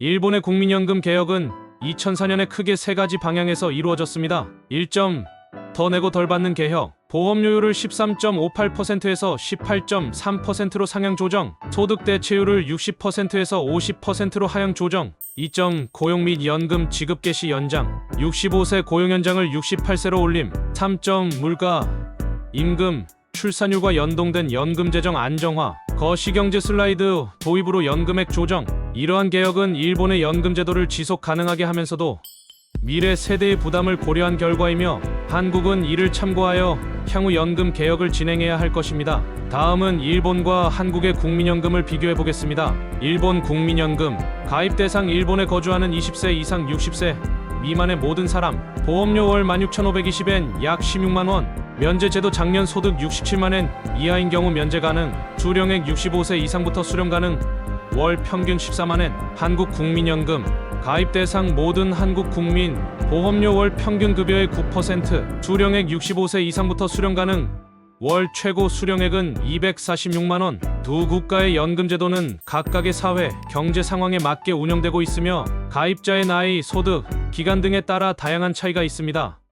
일본의 국민연금 개혁은 2004년에 크게 세 가지 방향에서 이루어졌습니다. 1점 더 내고 덜 받는 개혁, 보험료율을 13.58%에서 18.3%로 상향 조정, 소득 대체율을 60%에서 50%로 하향 조정, 2점 고용 및 연금 지급 개시 연장, 65세 고용 연장을 68세로 올림, 3점 물가, 임금, 출산율과 연동된 연금 재정 안정화, 거시경제 슬라이드 도입으로 연금액 조정. 이러한 개혁은 일본의 연금 제도를 지속 가능하게 하면서도 미래 세대의 부담을 고려한 결과이며 한국은 이를 참고하여 향후 연금 개혁을 진행해야 할 것입니다. 다음은 일본과 한국의 국민연금을 비교해 보겠습니다. 일본 국민연금 가입 대상 일본에 거주하는 20세 이상 60세 미만의 모든 사람 보험료 월 16,520엔 약 16만 원 면제 제도 작년 소득 67만엔 이하인 경우 면제 가능 수령액 65세 이상부터 수령 가능 월 평균 14만엔 한국 국민연금 가입 대상 모든 한국 국민 보험료 월 평균 급여의 9% 수령액 65세 이상부터 수령 가능 월 최고 수령액은 246만 원. 두 국가의 연금 제도는 각각의 사회, 경제 상황에 맞게 운영되고 있으며 가입자의 나이, 소득, 기간 등에 따라 다양한 차이가 있습니다.